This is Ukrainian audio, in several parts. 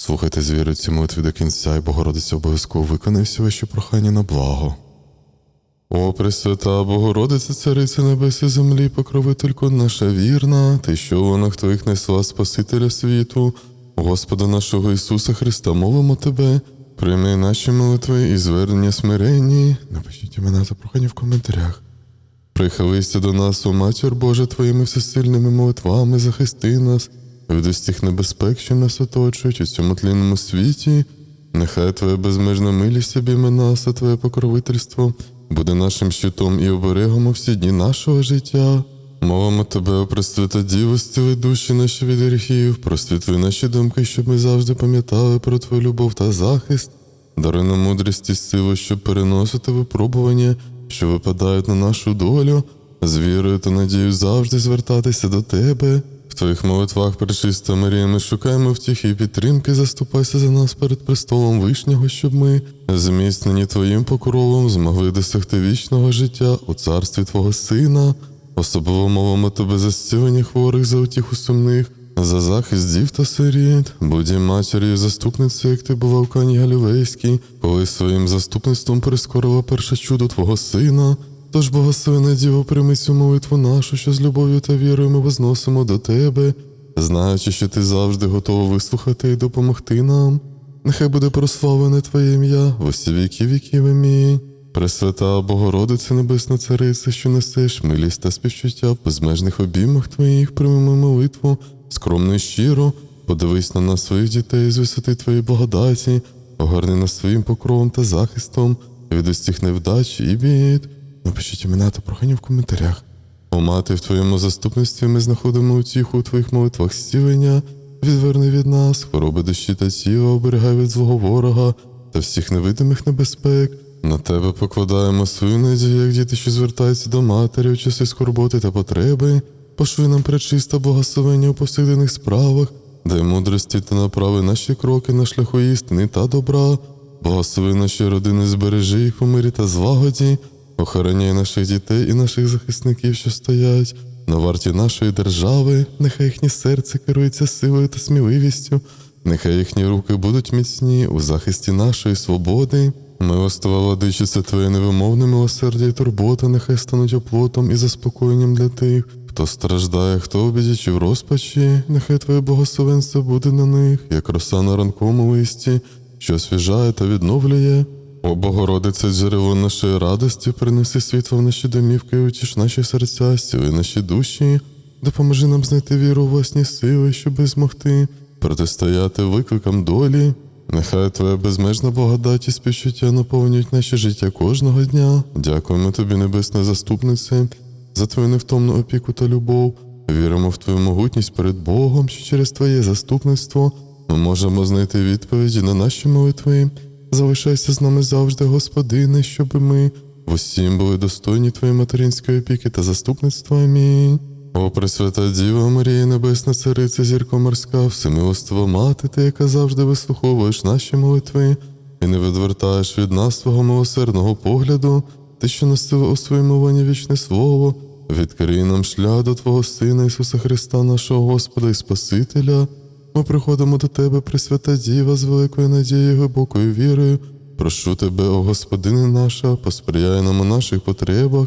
Слухайте з вірою ці молитви до кінця, і Богородиця обов'язково виконає всі ваші прохання на благо. О, Пресвята Богородиця, Цариця Небес і землі, покровителько наша вірна, ти що в ланах твоїх несла Спасителя світу, Господа нашого Ісуса Христа, молимо тебе, прийми наші молитви і звернення смиренні. Напишіть імена та прохання в коментарях. Прихилися до нас, о Матір Божа, Твоїми всесильними молитвами, захисти нас від усіх небезпек, що нас оточують у цьому тлінному світі. Нехай Твоя безмежна милість обійме нас, а Твоє покровительство буде нашим щитом і оберегом у всі дні нашого життя. Мовимо тебе, о Пресвята Діво, зціли душі наші від гріхів, просвітли наші думки, щоб ми завжди пам'ятали про Твою любов та захист. Даруй нам мудрість і силу, щоб переносити випробування, що випадають на нашу долю, з вірою та надією завжди звертатися до Тебе. Твоїх молитвах, пречиста Марія, ми шукаємо втіхи і підтримки, заступайся за нас перед престолом Вишнього, щоб ми, зміцнені Твоїм покровом, змогли досягти вічного життя у царстві Твого Сина. Особливо мовимо тебе за зцілення хворих, за утіху сумних, за захист дів та сиріт, будь матір'ю заступницею, як ти була в Кані Галілейській, коли своїм заступництвом прискорила перше чудо Твого Сина. Тож, благословена Діво, прийми цю молитву нашу, що з любов'ю та вірою ми возносимо до Тебе, знаючи, що ти завжди готова вислухати і допомогти нам. Нехай буде прославлене Твоє ім'я в усі віки віків. Амінь. Пресвята Богородице Небесна Царице, що несеш милість та співчуття в безмежних обіймах Твоїх, прийми молитву, скромно і щиро, подивись на нас своїх дітей з висоти Твоєї благодаті, огорни нас своїм покровом та захистом від усіх невдач і бід. Напишіть імена та прохання в коментарях. О мати, в Твоєму заступництві ми знаходимо утіху у Твоїх молитвах зцілення, відверни від нас, хвороби душі та тіла, оберігай від злого ворога та всіх невидимих небезпек. На тебе покладаємо свою надію, як діти, що звертаються до матері у часи скорботи та потреби. Пошли нам пречиста благословення у повсякденних справах, дай мудрості та направи наші кроки на шляху істини та добра. Благослови наші родини, збережи їх у мирі та злагоді, охороняй наших дітей і наших захисників, що стоять на варті нашої держави, нехай їхнє серце керується силою та сміливістю, нехай їхні руки будуть міцні у захисті нашої свободи. Милостива владичице, Твоє невимовне милосердя і турбота, нехай стануть оплотом і заспокоєнням для тих, хто страждає, хто в біді чи в розпачі, нехай Твоє благословенство буде на них, як роса на ранковому листі, що освіжає та відновлює. О Богородице, джерело нашої радості, принеси світло в наші домівки, і утіш наші серця, зціли наші душі, допоможи нам знайти віру у власні сили, щоби змогти протистояти викликам долі. Нехай Твоя безмежна благодать і співчуття наповнюють наше життя кожного дня. Дякуємо Тобі, Небесна Заступнице, за Твою невтомну опіку та любов. Віримо в Твою могутність перед Богом, що через Твоє заступництво ми можемо знайти відповіді на наші молитви. Залишайся з нами завжди, Господине, щоб ми усім були достойні Твоєї материнської опіки та заступництва. Амінь. О, Пресвята Діва Марія, Небесна Цариця, зірко морська, всемилостива мати, ти, яка завжди вислуховуєш наші молитви і не відвертаєш від нас свого милосердного погляду, ти, що носила у своєму воні вічне слово, відкрий нам шлях до Твого Сина Ісуса Христа, нашого Господа і Спасителя. Ми приходимо до Тебе, Пресвята Діва, з великою надією, глибокою вірою. Прошу Тебе, о Господине наша, посприяй нам у наших потребах,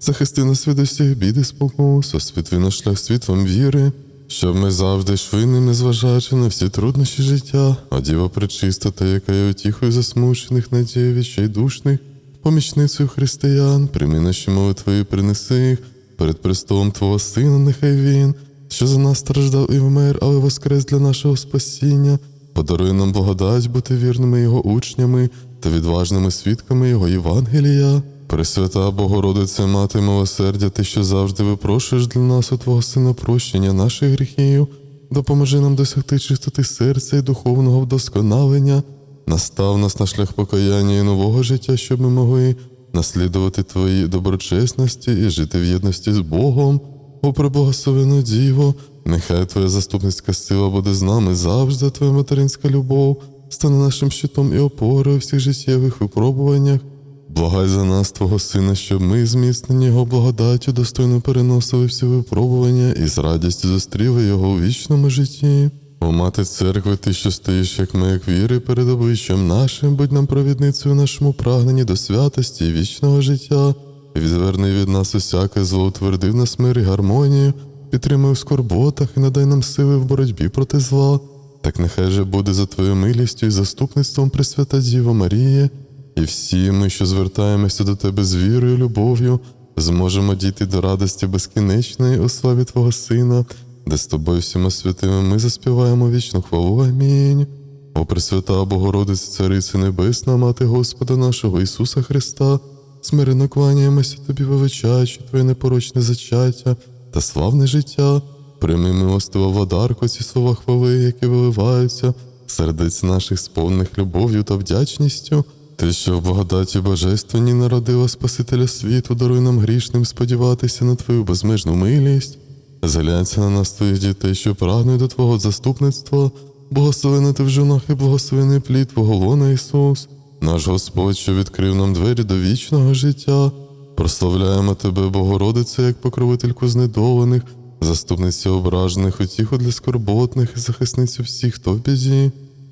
захисти нас від усіх бід і спокус, освітли наш шлях світлом віри, щоб ми завжди йшли ним, незважаючи на всі труднощі життя, а діва пречиста, та яка є утіхою засмучених надій відчайдушних, помічницею християн, прийми наші молитви і принеси їх перед престолом Твого Сина, нехай Він, що за нас страждав і вмер, але воскрес для нашого спасіння, подаруй нам благодать бути вірними Його учнями та відважними свідками Його Євангелія. Пресвята Богородице, Мати милосердя, ти, що завжди випрошуєш для нас у Твого Сина прощення наших гріхів, допоможи нам досягти чистоти серця і духовного вдосконалення, настав нас на шлях покаяння і нового життя, щоб ми могли наслідувати Твої доброчесності і жити в єдності з Богом. О, преблагословена Діво, нехай Твоя заступницька сила буде з нами завжди, Твоя материнська любов стане нашим щитом і опорою у всіх життєвих випробуваннях. Благай за нас, Твого Сина, щоб ми, зміцнені Його благодаттю, достойно переносили всі випробування і з радістю зустріли Його у вічному житті. О мати церкви, ти, що стоїш, як маяк віри перед обличчям нашим, будь нам провідницею в нашому прагненні до святості і вічного життя. Відверни від нас усяке зло, утверди в нас мир і гармонію, підтримуй в скорботах і надай нам сили в боротьбі проти зла. Так нехай же буде за твоєю милістю і заступництвом Пресвята Діва Марія, і всі ми, що звертаємося до тебе з вірою, і любов'ю, зможемо дійти до радості безкінечної у славі Твого Сина, де з тобою всіма святими ми заспіваємо вічну хвалу. Амінь. О Пресвята Богородице, Царице Небесна, Мати Господа нашого Ісуса Христа, смиренно кланяємося Тобі, величаючи Твоє непорочне зачаття та славне життя. Прийми милостиво водарку ці слова хвали, які виливаються, сердець наших сповнених любов'ю та вдячністю. Ти, що в благодаті Божественній народила Спасителя світу, даруй нам грішним сподіватися на Твою безмежну милість. Зглянься на нас, твоїх дітей, що прагнуть до Твого заступництва, благословена ти в жонах і благословений плід Твого лона Ісус, наш Господь, що відкрив нам двері до вічного життя. Прославляємо Тебе, Богородице, як покровительку знедолених, заступницю ображених, утіху для скорботних і захисницю всіх, хто в біді.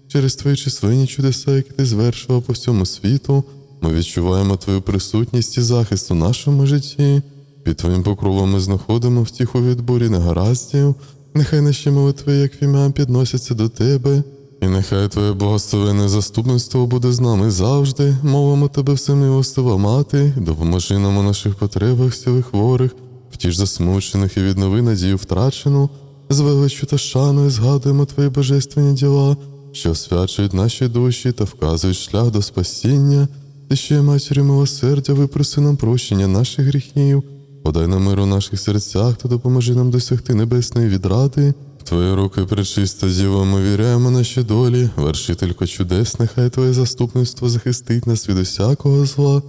Через твої численні чудеса, які ти звершила по всьому світу, ми відчуваємо твою присутність і захист у нашому житті. Під твоїм покровом ми знаходимо втіху від бурі негараздів. Нехай наші молитви, як в ім'я, підносяться до тебе, і нехай твоє благословенне заступництво буде з нами завжди. Мовимо тебе всемилостива мати, допоможи нам у наших потребах, сіли хворих, втіш засмучених і віднови надію втрачену. З величчю та шаною згадуємо твої божественні діла, що освячують наші душі та вказують шлях до спасіння. Ти ще, матері милосердя, випроси нам прощення наших гріхів, подай нам мир у наших серцях та допоможи нам досягти небесної відради. Твої руки пречиста діва, ми віряємо наші долі, вершителько чудес, нехай Твоє заступництво захистить нас від усякого зла,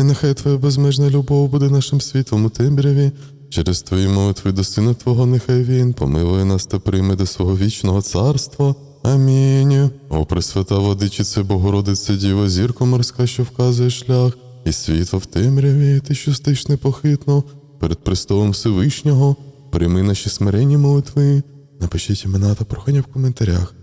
і нехай Твоя безмежна любов буде нашим світлом у темряві. Через Твої молитви до Сина Твого, нехай Він помилує нас та прийме до свого вічного царства. Амінь. О, Пресвята Владичице, Богородице, Діва, зірко морська, що вказує шлях, і світло в темряві, ти, що стоїш непохитно, перед престолом Всевишнього, прийми наші смиренні молитви. Напишіть імена та прохання в коментарях.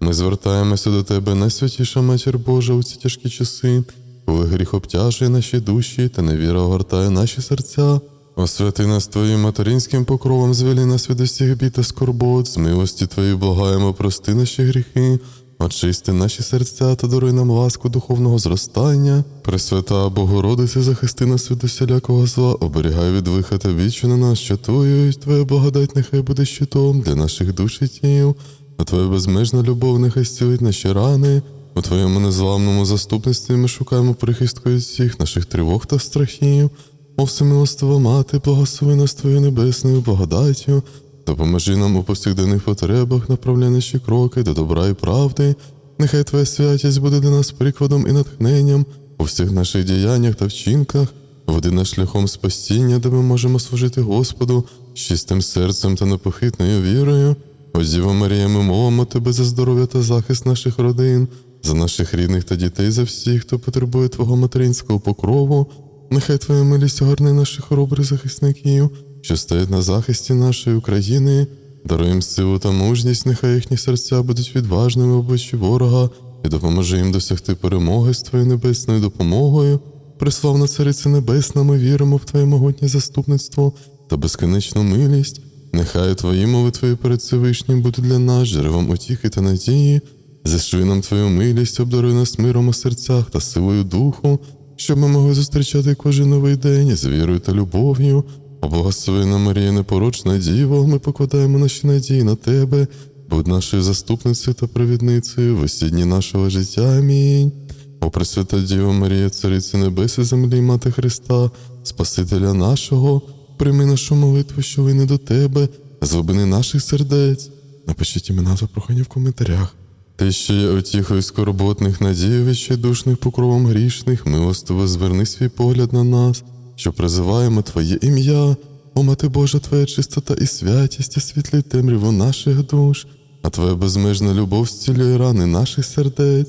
Ми звертаємося до Тебе, найсвятіша Матір Божа, у ці тяжкі часи, коли гріх обтяжує наші душі та невіра огортає наші серця. Освяти нас Твоїм материнським покровом, звелі нас від усіх бід та скорбот, з милості Твоєї благаємо, прости наші гріхи, очисти наші серця та даруй нам ласку духовного зростання. Пресвята Богородице, захисти нас від усілякого зла, оберігай від лиха вічі на нас чатують. Твоя благодать нехай буде щитом для наших душ і тіл, а Твоя безмежна любов нехай зцілить наші рани. У Твоєму незламному заступництві ми шукаємо прихистку від всіх наших тривог та страхів. О всемилостива мати, благослови нас Твоєю небесною благодаттю, допоможи нам у повсякденних потребах, направляй наші кроки до добра і правди. Нехай Твоя святість буде для нас прикладом і натхненням у всіх наших діяннях та вчинках, води нас шляхом спасіння, де ми можемо служити Господу з чистим серцем та непохитною вірою. О Діво Марія, ми мовимо Тебе за здоров'я та захист наших родин, за наших рідних та дітей, за всіх, хто потребує Твого материнського покрову. Нехай Твоя милість огорне наших хоробрих захисників, що стоять на захисті нашої України. Даруй силу та мужність, нехай їхні серця будуть відважними в обличчі ворога, і допоможи їм досягти перемоги з Твоєю небесною допомогою. Приславна Цариця Небесна, ми віримо в Твоє могутнє заступництво та безконечну милість. Нехай Твої молитви перед Всевишнім будуть для нас джерелом утіхи та надії. Зашви нам Твою милість, обдаруй нас миром у серцях та силою духу, щоб ми могли зустрічати кожен новий день з вірою та любов'ю. Благословена Марія, непорочна Діво, ми покладаємо наші надії на Тебе, будь нашою заступницею та провідницею в усі дні нашого життя. Амінь. О Пресвята Діво Марія, Цариця Небес і землі, Мати Христа, Спасителя нашого, прийми нашу молитву, що вийне до Тебе, злобини наших сердець. Напишіть імена та прохання в коментарях. Ти ще є отіхою скорботних надій, відчайдушних покровом грішних, милостиво зверни свій погляд на нас, що призиваємо Твоє ім'я, о Мати Божа, Твоя чистота і святість, освітлюй темряву наших душ, а Твоя безмежна любов зцілює рани наших сердець.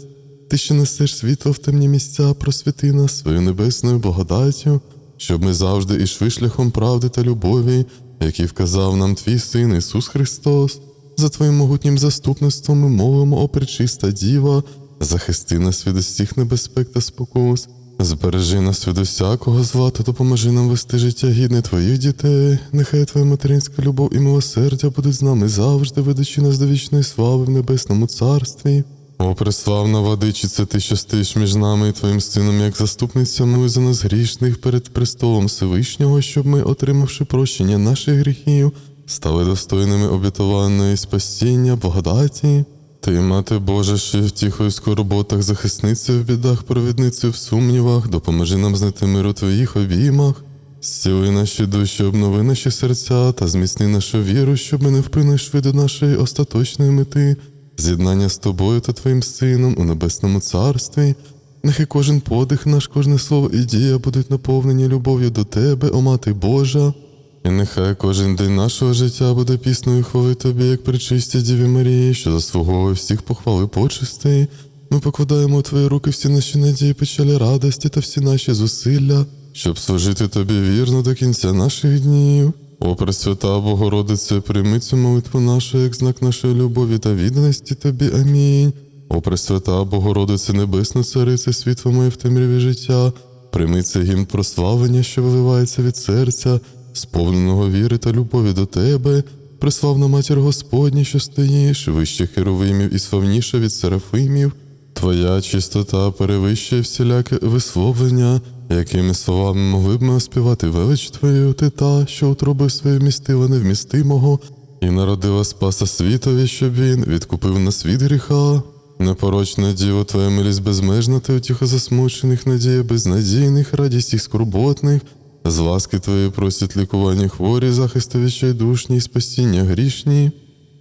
Ти, що несеш світло в темні місця, просвіти нас свою небесною благодаттю, щоб ми завжди ішли шляхом правди та любові, який вказав нам Твій Син Ісус Христос. за твоїм могутнім заступництвом ми мовимо, о пречиста діва, захисти нас від усіх небезпек та спокус. Збережи нас від усякого зла та допоможи нам вести життя гідне твоїх дітей. Нехай твоя материнська любов і милосердя будуть з нами завжди, ведучи нас до вічної слави в небесному царстві. О, преславна владичице, ти, що стоїш між нами і твоїм сином, як заступниця мою за нас грішних перед престолом Всевишнього, щоб ми, отримавши прощення наших гріхів, стали достойними обітованої спасіння, благодаті. Ти, мати Божа, що в тіхою скорботах, захисницею в бідах, провідницею в сумнівах, допоможи нам знайти миру твоїх обіймах. Зціли наші душі, обнови наші серця та зміцни нашу віру, щоб ми не впинно йшли до нашої остаточної мети, з'єднання з тобою та твоїм сином у небесному царстві. Нехай кожен подих наш, кожне слово і дія будуть наповнені любов'ю до тебе, о мати Божа. І нехай кожен день нашого життя буде пісною хвали тобі, як причисті Діві Марії, що заслуговує всіх похвали почестей. Ми покладаємо у твої руки всі наші надії, печалі, радості та всі наші зусилля, щоб служити тобі вірно до кінця наших днів. О, Пресвята Богородице, прийми цю молитву нашу як знак нашої любові та відданості тобі. Амінь. О, Пресвята Богородице, Небесна Царице, світло моє в темряві життя, прийми цей гімн прославлення, що виливається від серця, сповненого віри та любові до тебе, преславна матір Господня, що стоїш, вище херовимів і славніша від серафимів. Твоя чистота перевищує всіляке висловлення, якими словами могли б ми оспівати велич Твою, ти та, що утроби свою містила невмістимого, і народила Спаса світові, щоб він відкупив нас від гріха. Непорочне діво, Твоя милість безмежна, ти утіха засмучених, надія безнадійних, радість їх скорботних, з ласки Твоєї просять лікування хворі, захисту відчайдушні і спасіння грішні.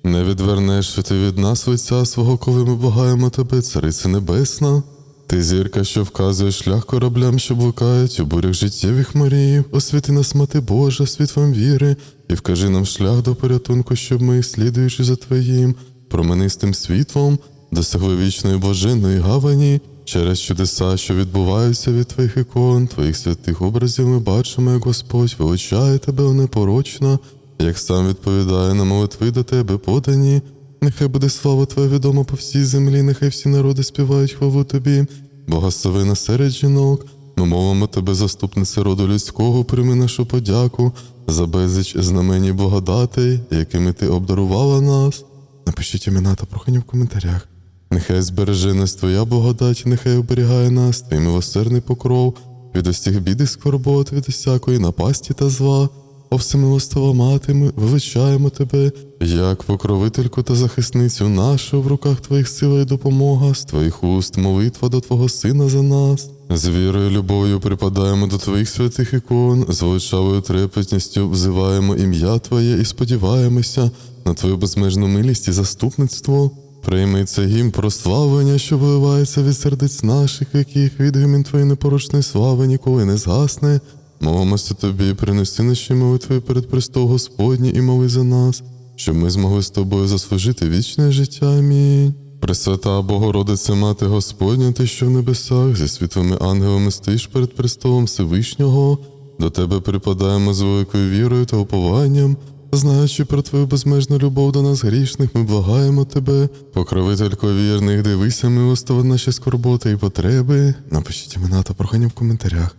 Не відвернеш ти від нас лиця свого, коли ми благаємо тебе, Царице Небесна. Ти зірка, що вказує шлях кораблям, що блукають у бурях життєвих морів, освіти нас, мати Божа, світлом віри, і вкажи нам шлях до порятунку, щоб ми, слідуючи за Твоїм, променистим світлом, досягли вічної блаженної гавані. Через чудеса, що відбуваються від твоїх ікон, твоїх святих образів, ми бачимо, як Господь величає тебе непорочно, як сам відповідає на молитви до тебе подані. Нехай буде слава Твоя відома по всій землі, нехай всі народи співають хвалу тобі. Благослови нас серед жінок. Ми мовимо тебе, заступнице роду людського, прийми нашу подяку за безліч знамені благодатей, якими ти обдарувала нас. Напишіть імена та прохання в коментарях. Нехай збереже нас Твоя благодать, нехай оберігає нас, Твій милосердний покров, від усіх бід і скорбот, від усякої напасті та зла. О всемилостива мати, ми величаємо тебе, як покровительку та захисницю нашу в руках твоїх сила і допомога, з твоїх уст молитва до Твого Сина за нас. З вірою і любов'ю припадаємо до Твоїх святих ікон, з величавою трепетністю взиваємо ім'я Твоє і сподіваємося на Твою безмежну милість і заступництво. Прийми це гімн прославлення, що виливається від сердець наших, яких відгомін Твоєї непорочної слави ніколи не згасне. Молимося тобі, принеси наші молитви перед престол Господній і моли за нас, щоб ми змогли з тобою заслужити вічне життя. Амінь. Пресвята Богородице, Мати Господня, ти, що в небесах, зі світлими ангелами стоїш перед престолом Всевишнього, до тебе припадаємо з великою вірою та упованням. Знаючи про твою безмежну любов до нас грішних, ми благаємо тебе, покровителько вірних, дивися милостиво на наші скорботи і потреби. Напишіть імена та прохання в коментарях.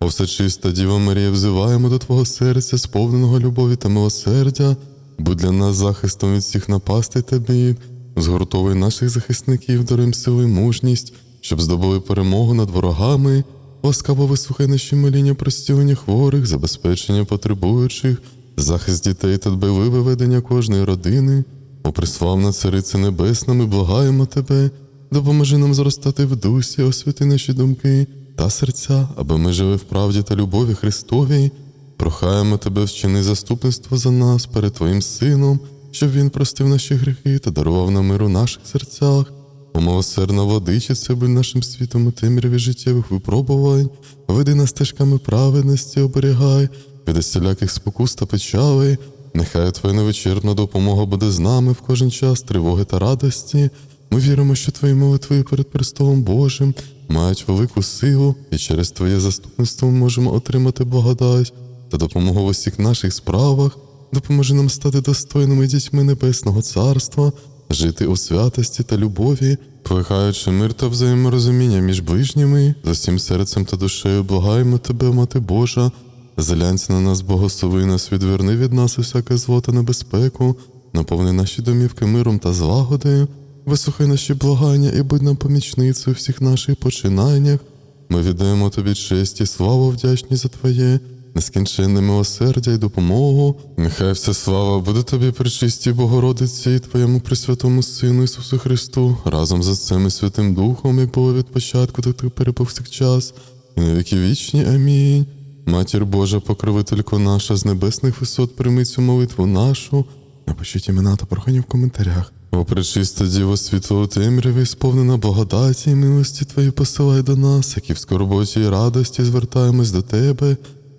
О всечиста Діва Марія, взиваємо до Твого серця, сповненого любові та милосердя, будь для нас захистом від всіх напастей та бід, згуртовуй наших захисників, даруєм сили мужність, щоб здобули перемогу над ворогами, ласкаво вислухай наші моління про зцілення хворих, забезпечення потребуючих, захист дітей та дбайливе ведення кожної родини. О приславна Цариця Небесна, ми благаємо Тебе, допоможи нам зростати в дусі, освіти наші думки та серця, аби ми жили в правді та любові Христовій. Прохаємо тебе, вчини заступництво за нас перед Твоїм Сином, щоб Він простив наші гріхи та дарував нам мир у наших серцях. О милосердна водичиця, будь нашим світом у темряві життєвих випробувань, веди нас стежками праведності, оберігай, від усіляких спокус та печалей. Нехай Твоя невичерпна допомога буде з нами в кожен час тривоги та радості. Ми віримо, що Твої молитви перед престолом Божим мають велику силу, і через Твоє заступництво ми можемо отримати благодать та допомогу в усіх наших справах. допоможи нам стати достойними дітьми Небесного Царства, жити у святості та любові, плекаючи мир та взаєморозуміння між ближніми, з усім серцем та душею благаємо тебе, Мати Божа, Зглянься на нас, благослови нас, відверни від нас усяке зло та небезпеку, наповни наші домівки миром та злагодою, вислухай наші благання і будь нам помічницею у всіх наших починаннях. Ми віддаємо тобі честь і славу вдячні за Твоє, нескінченне милосердя і допомогу. Нехай вся слава буде тобі причистій Богородиці і Твоєму Пресвятому Сину Ісусу Христу, разом з Отцем і Святим Духом, як було від початку, так тепер і повсякчас, і на віки вічні. Амінь. Матір Божа, покровителько наша, з небесних висот прийми цю молитву нашу. Напишіть імена та прохання в коментарях. О, пречиста Діво світло темряві, сповнена благодаті і милості Твої посилай до нас, які в скорботі і радості звертаємось до Тебе.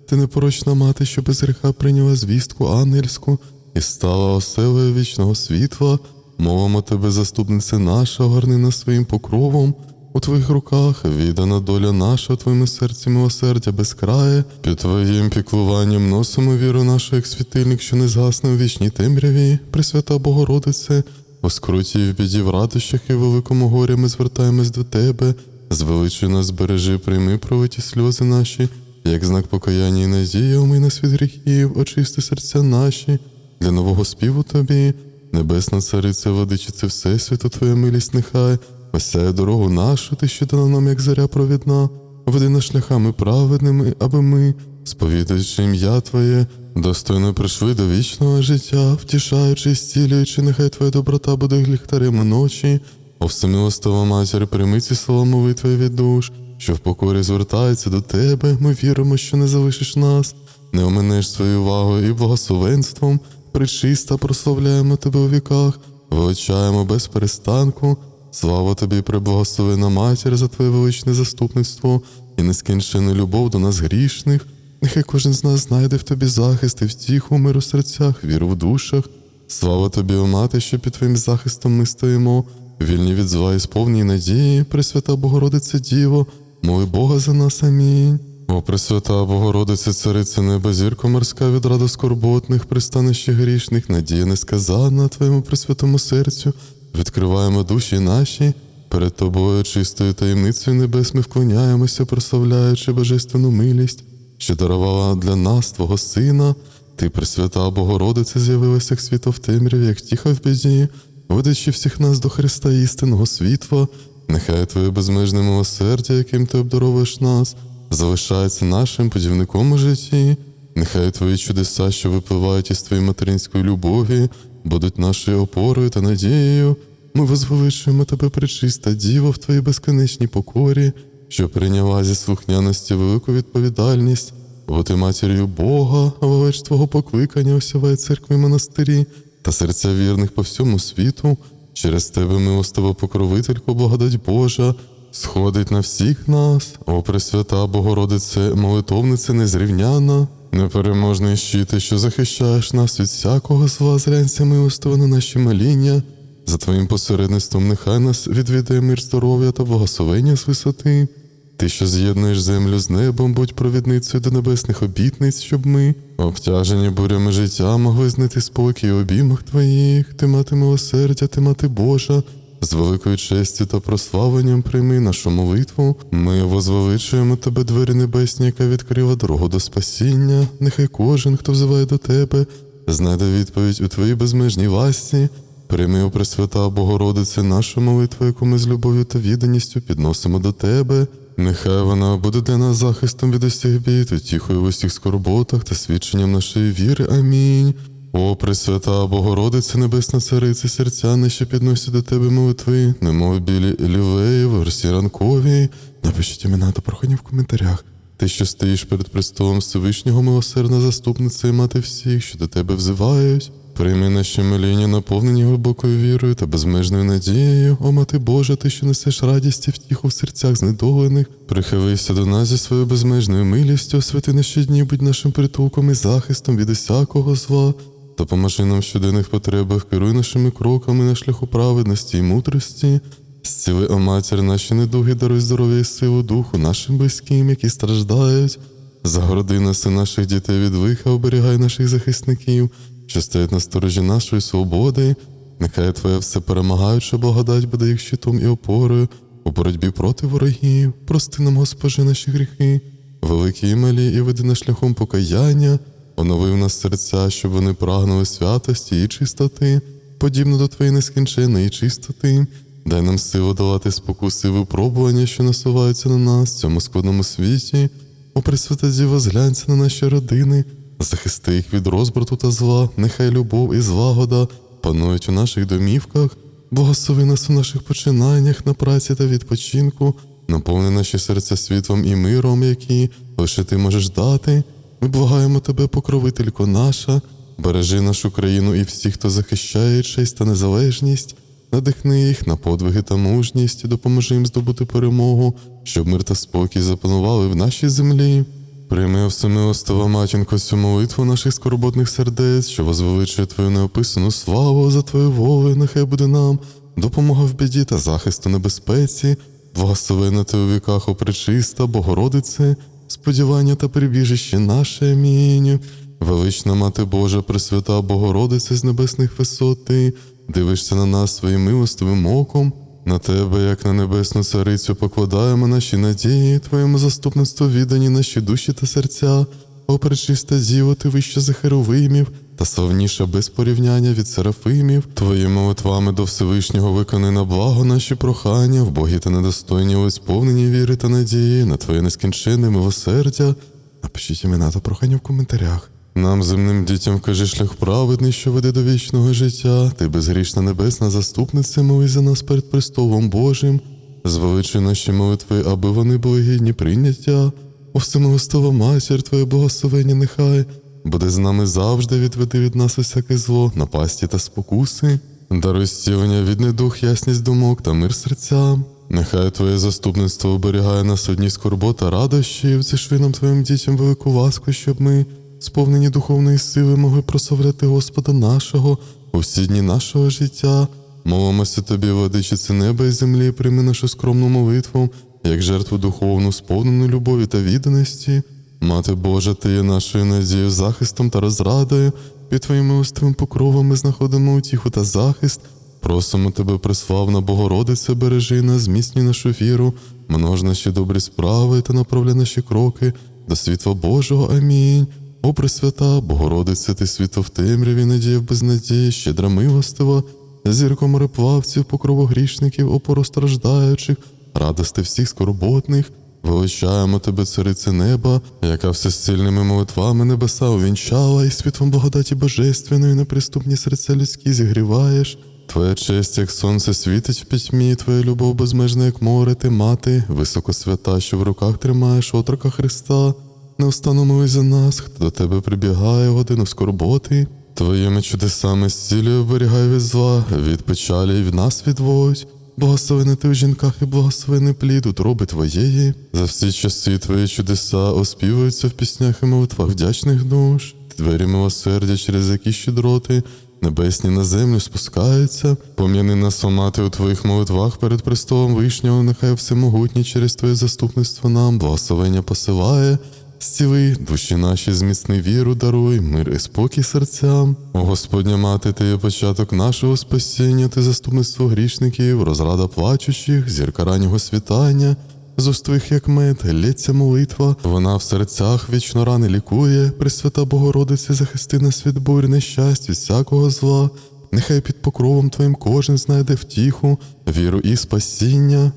Ти непорочна мати, що без гріха прийняла звістку ангельську і стала оселею вічного світла. Мовимо тебе, заступниця наша, огорни нас своїм покровом. У твоїх руках віддана доля наша, у твоєму серці милосердя безкрає. Під твоїм піклуванням носимо віру нашу, як світильник, що не згасне у вічній темряві. Пресвята Богородице, у скруті і в біді, в радощах і в великому горі ми звертаємось до тебе. Звеличуй нас, бережи, прийми пролиті сльози наші, як знак покаяння і надії, умий нас від гріхів, очисти серця наші, для нового співу тобі. Небесна цариця, владичице Всесвіту, Твоя милість нехай, осяє дорогу нашу, ти що дана нам, як заря провідна, веди нас шляхами праведними, аби ми, сповідаючи ім'я Твоє, достойно прийшли до вічного життя, втішаючи і зцілюючи, нехай Твоя доброта буде ліхтарем ночі. О всемилостива матір, прийми ці слова молитви від душ, що в покорі звертаються до Тебе, ми віримо, що не залишиш нас, не оминеш своєю увагою і благословенством, причиста прославляємо Тебе у віках, величаємо без перестанку. Слава тобі, преблагословена матір, за твоє величне заступництво і нескінчену любов до нас грішних. Нехай кожен з нас знайде в тобі захист і втіху, мир у серцях, віру в душах. Слава тобі, о мати, що під твоїм захистом ми стоїмо, вільні від зла і сповні надії, Пресвята Богородице Діво, моли Бога за нас, амінь. О, Пресвята Богородице, Цариця Неба, зірко морська від раду скорботних, пристанище грішних, надія несказана Твоєму пресвятому серцю, відкриваємо душі наші, перед Тобою чистою таємницею небес ми вклоняємося, прославляючи божественну милість, що дарувала для нас Твого Сина. Ти, Пресвята Богородице, з'явилася як світло в темряві, як тіха в біді, ведучи всіх нас до Христа істинного світла, нехай Твоє безмежне милосердя, яким Ти обдаровуєш нас, залишається нашим подівником у житті. Нехай Твої чудеса, що випливають із Твоєї материнської любові, будуть нашою опорою та надією. Ми возвеличуємо тебе, пречиста Діво, в Твоїй безконечній покорі, що прийняла зі слухняності велику відповідальність, бо ти матір'ю Бога, велич Твого покликання осяває церкви монастирі та серця вірних по всьому світу. Через тебе, милостива покровителько, благодать Божа, сходить на всіх нас, о Пресвята Богородице, молитовниця незрівняна, непереможний щити, що захищаєш нас від всякого зла, зглянься милостиво на наші моління. За твоїм посередництвом нехай нас відвідає мир здоров'я та благословення з висоти. Ти, що з'єднуєш землю з небом, будь провідницею до небесних обітниць, щоб ми, обтяжені бурями життя, могли знайти спокій у обіймах твоїх, ти мати милосердя, ти мати Божа, з великою честю та прославленням прийми нашу молитву. Ми возвеличуємо тебе, двері небесні, яка відкрила дорогу до спасіння. Нехай кожен, хто взиває до тебе, знайде відповідь у твоїй безмежній ласті. Прийми, о Пресвята Богородице, нашу молитву, яку ми з любов'ю та відданістю підносимо до Тебе. Нехай вона буде для нас захистом від усіх бід, утіхою в усіх скорботах та свідченням нашої віри. Амінь. О, Пресвята Богородице, Небесна Цариця, серця наші підносять до Тебе молитви, немов білі лівеї, в горсі ранковій. Напишіть імена та прохання в коментарях. Ти, що стоїш перед престолом Всевишнього милосердна заступниця і мати всіх, що до тебе взивають. Прийми наші моління, наповнені глибокою вірою та безмежною надією. О, мати Божа, ти, що несеш радість і втіху в серцях знедолених, прихилися до нас зі своєю безмежною милістю, освяти наші дні, будь нашим притулком і захистом від усякого зла. Допоможи нам в щоденних потребах, керуй нашими кроками на шляху праведності і мудрості. Зціли, о матір, наші недуги, даруй здоров'я і силу духу нашим близьким, які страждають. Загороди нас і наших дітей від лиха, оберігай наших захисників, що стоять на сторожі нашої свободи. Нехай Твоя всеперемагаюча благодать буде їх щитом і опорою у боротьбі проти ворогів. Прости нам, Госпоже, наші гріхи, великі і малі, і веди нас шляхом покаяння, онови в нас серця, щоб вони прагнули святості і чистоти, подібно до Твоєї нескінченної чистоти. Дай нам силу долати спокуси випробування, що насуваються на нас в цьому складному світі. О, Пресвята Діва, зглянься на наші родини, захисти їх від розбрату та зла, нехай любов і злагода панують у наших домівках, благослови нас у наших починаннях на праці та відпочинку, наповни наші серця світлом і миром, які лише ти можеш дати. Ми благаємо тебе, покровителько наша, бережи нашу країну і всіх, хто захищає честь та незалежність. Надихни їх на подвиги та мужність, допоможи їм здобути перемогу, щоб мир та спокій запанували в нашій землі. Прийми всемилостива матінко цю молитву наших скорботних сердець, що возвеличує твою неописану славу за твою волю, нехай буде нам допомога в біді та захисту небезпеці, благословена ти у віках опречиста, Богородице, сподівання та прибіжище наше. Амінь. Велична Мати Божа, Пресвята Богородице з небесних висот, ти дивишся на нас своїм милостивим оком. На тебе, як на небесну царицю, покладаємо наші надії, твоєму заступництву віддані наші душі та серця, о пречиста діво, ти вища за херовимів, та славніша без порівняння від серафимів. Твоїми молитвами до Всевишнього виконай на благо наші прохання, в Богі та недостойні у сповнені віри та надії, на твоє нескінченне милосердя. Напишіть імена та прохання в коментарях. Нам, земним дітям, кажи шлях праведний, що веде до вічного життя. Ти безгрішна небесна заступниця, молись за нас перед престолом Божим. Звеличуй наші молитви, аби вони були гідні прийняття. О всемилостива матір, Твоє благословення нехай буде з нами завжди, відведи від нас усяке зло, напасті та спокуси. Даруй зцілення від недух, ясність думок та мир серцям. Нехай Твоє заступництво оберігає нас одні скорбот та радощів, зішли нам Твоїм дітям велику ласку, щоб ми, сповнені духовної сили, могли прославляти Господа нашого у всі дні нашого життя. Молимося тобі, владичице неба і землі, прийми нашу скромну молитву, як жертву духовну, сповнену любові та відданості. Мати Божа, ти є нашою надією, захистом та розрадою. Під твоїм милостивим покровом ми знаходимо утіху та захист. Просимо тебе, преславна Богородице, бережи нас, зміцнюй нашу віру, множ наші добрі справи та направляй наші кроки до світла Божого. Амінь. О, Пресвята, Богородице, ти світло в темряві, надія в безнадії, щедра милостива, зірко мореплавців, покрову грішників, опору страждаючих, радости всіх скорботних. Величаємо тебе, царице неба, яка всесильними молитвами небеса увінчала, і світлом благодаті божественної неприступні серця людські зігріваєш. Твоя честь, як сонце світить в пітьмі, твоя любов безмежна, як море, ти мати, високосвята, що в руках тримаєш отрока Христа. Неустанно молись за нас, хто до тебе прибігає годину скорботи. Твоїми чудесами зцілює оберігай від зла, від печалі і від нас відводь. Благословений ти в жінках і благословений плід утроби твоєї. За всі часи твої чудеса оспівуються в піснях і молитвах вдячних душ. Двері милосердя, через які щедроти, небесні на землю спускаються. Пом'яни нас, мати, у твоїх молитвах перед престолом вишнього, нехай всемогутній через твоє заступництво нам благословення посилає. Зціли душі наші зміцни віру даруй, мир і спокій серцям. О Господня мати, ти є початок нашого спасіння, ти заступництво грішників, розрада плачущих, зірка раннього світання. З як мед, лється молитва, вона в серцях вічно рани лікує, Пресвята Богородице, захисти нас від бурь, нещасть, від всякого зла. Нехай під покровом Твоїм кожен знайде втіху, віру і спасіння.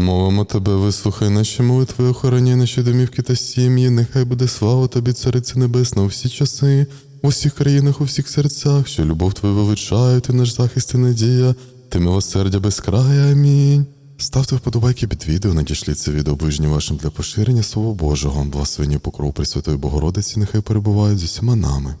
Мовимо тебе, вислухай наші молитви, охороняй наші домівки та сім'ї, нехай буде слава тобі, Царице Небесна, у всі часи, у всіх країнах, у всіх серцях, що любов твою величає, ти наш захист і надія, ти милосердя без краю. Амінь. Ставте вподобайки під відео, надішліть це відео ближнім вашим для поширення Слова Божого, благословені покров Пресвятої Богородиці, нехай перебувають з усіма нами.